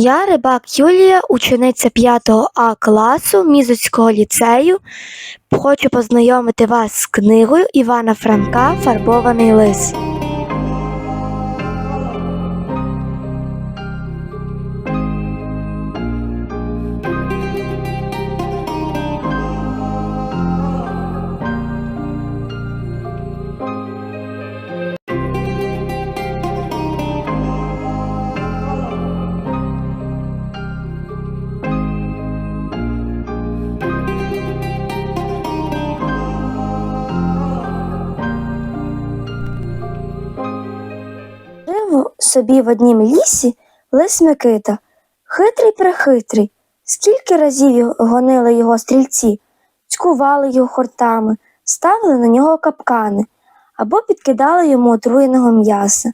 Я рибак Юлія, учениця 5 А класу Мізоцького ліцею. Хочу познайомити вас з книгою Івана Франка Фарбований лис. Собі в однім лісі лис Микита, хитрий прехитрий. Скільки разів гонили його стрільці, цькували його хортами, ставили на нього капкани або підкидали йому отруєного м'яса.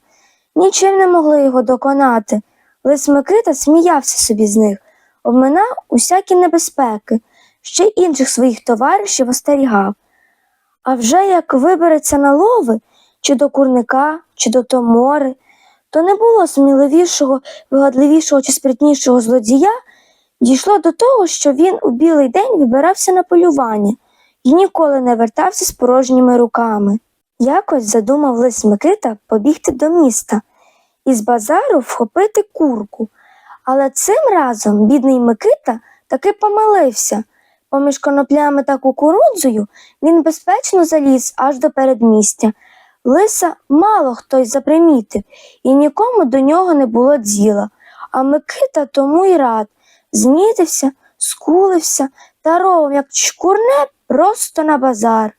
Нічим не могли його доконати. Лис Микита сміявся собі з них, обминав усякі небезпеки, ще й інших своїх товаришів остерігав. А вже як вибереться на лови, чи до курника, чи до томори, то не було сміливішого, вигадливішого чи спритнішого злодія, дійшло до того, що він у білий день вибирався на полювання і ніколи не вертався з порожніми руками. Якось задумав лис Микита побігти до міста і з базару вхопити курку. Але цим разом бідний Микита таки помилився. Поміж коноплями та кукурудзою він безпечно заліз аж до передмістя. Лиса мало хтось запримітив, і нікому до нього не було діла. А Микита тому й рад. Змітився, скулився та ровом, як чкурне, просто на базар,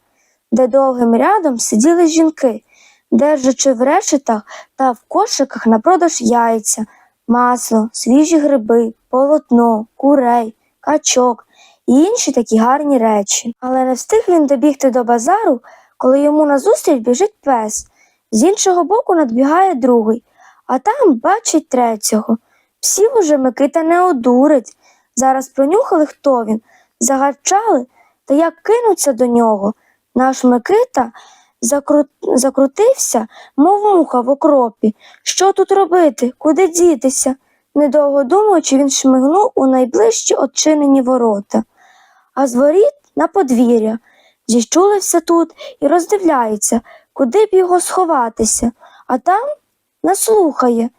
де довгим рядом сиділи жінки, держачи в решетах та в кошиках на продаж яйця, масло, свіжі гриби, полотно, курей, качок і інші такі гарні речі. Але не встиг він добігти до базару, коли йому назустріч біжить пес. З іншого боку надбігає другий, а там бачить третього. Псів уже Микита не одурить. Зараз пронюхали, хто він, загарчали, та як кинуться до нього. Наш Микита закру... закрутився, мов муха в окропі. Що тут робити? Куди дітися? Недовго думаючи, він шмигнув у найближчі odчинені ворота, а з воріт на подвір'я. Зіщулився тут і роздивляється, куди б його сховатися, а там наслухає,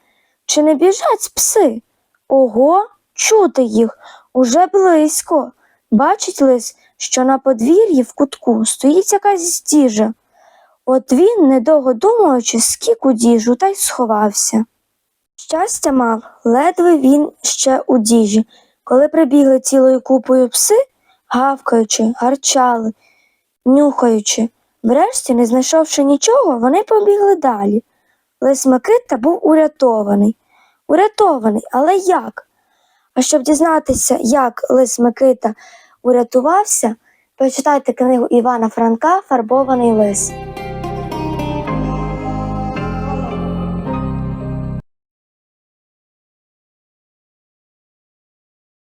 чи не біжать пси. Ого, чути їх уже близько. Бачить лис, що на подвір'ї в кутку стоїть якась стіжа. От він, недовго думаючи, скік у діжу та й сховався. Щастя мав, ледве він ще у діжі, коли прибігли цілою купою пси, гавкаючи, гарчали, нюхаючи. Врешті, не знайшовши нічого, вони побігли далі. Лис Микита був урятований. Урятований, але як? А щоб дізнатися, як лис Микита урятувався, прочитайте книгу Івана Франка Фарбований лис.